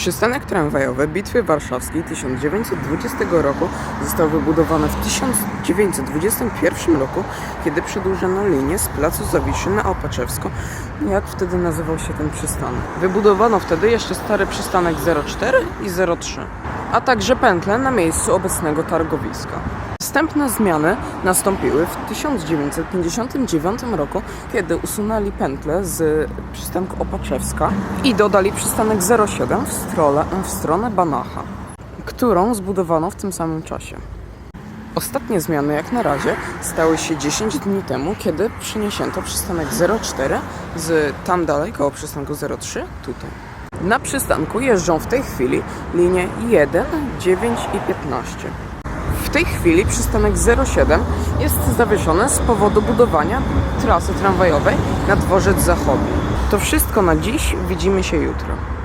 Przystanek tramwajowy Bitwy Warszawskiej 1920 roku został wybudowany w 1921 roku, kiedy przedłużono linię z placu Zawiszy na Opaczewsko, jak wtedy nazywał się ten przystanek. Wybudowano wtedy jeszcze stary przystanek 04 i 03, a także pętle na miejscu obecnego targowiska. Następne zmiany nastąpiły w 1959 roku, kiedy usunęli pętlę z przystanku Opaczewska i dodali przystanek 07 w, strole, w stronę Banacha, którą zbudowano w tym samym czasie. Ostatnie zmiany jak na razie stały się 10 dni temu, kiedy przeniesięto przystanek 04 z tam dalej koło przystanku 03 tutaj. Na przystanku jeżdżą w tej chwili linie 1, 9 i 15. W tej chwili przystanek 07 jest zawieszony z powodu budowania trasy tramwajowej na dworzec zachodni. To wszystko na dziś, widzimy się jutro.